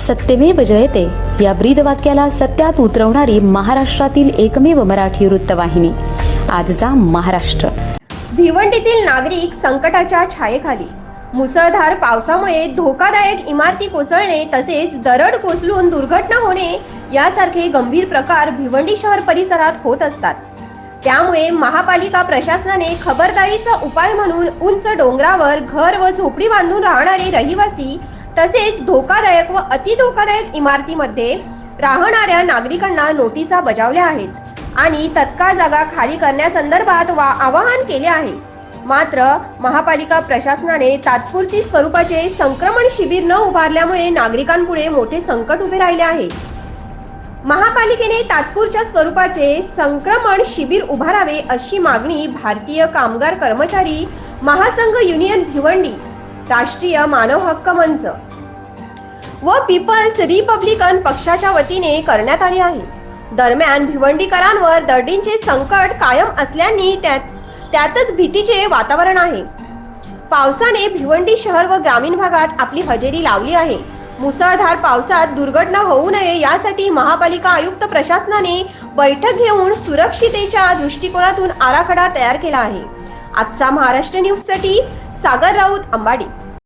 सत्यमेव जयते. या ब्रीद वाक्याला सत्यात उतरवणारी महाराष्ट्रातील एकमेव मराठी वृत्तवाहिनी. आजचा महाराष्ट्र. भिवंडीतील नागरिक संकटाच्या छायेखाली. मुसळधार पावसामुळे धोकादायक इमारती कोसळणे तसेच दरड कोसळून दुर्घटना होणे यासारखे गंभीर प्रकार भिवंडी शहर परिसरात होत असतात. त्यामुळे महापालिका प्रशासनाने खबरदारीचा उपाय म्हणून उंच डोंगरावर घर व झोपडी बांधून राहणारे रहिवासी तसेच धोकादायक व अतिधोकादायक इमारतीमध्ये राहणाऱ्या नागरिकांना नोटिसा बजावल्या आहेत आणि तत्काळ जागा खाली करण्यासंदर्भात वा आवाहन केले आहे. मात्र महापालिका प्रशासनाने तात्पुरती स्वरूपाचे संक्रमण शिबिर न उभारल्यामुळे नागरिकांपुढे मोठे संकट उभे राहिले आहे. महापालिकेने तात्पुरच्या स्वरूपाचे संक्रमण शिबिर उभारावे अशी मागणी भारतीय कामगार कर्मचारी महासंघ युनियन भिवंडी राष्ट्रीय मानव हक्क मंच. व पीपल्स रिपब्लिकन पक्षाच्या वतीने करण्यात आली आहे. दरम्यान भिवंडीकरांवर दर्डींचे संकट कायम असल्याने त्यात त्यातच भीतीचे वातावरण आहे. पावसाने भिवंडी शहर व ग्रामीण भागात आपली हजेरी लावली आहे. मुसळधार पावसात दुर्घटना होऊ नये यासाठी महापालिका आयुक्त प्रशासनाने बैठक घेऊन सुरक्षितेच्या दृष्टिकोनातून आराखडा तयार केला आहे. आजचा महाराष्ट्र न्यूजसाठी सागर राऊत अंबाडी.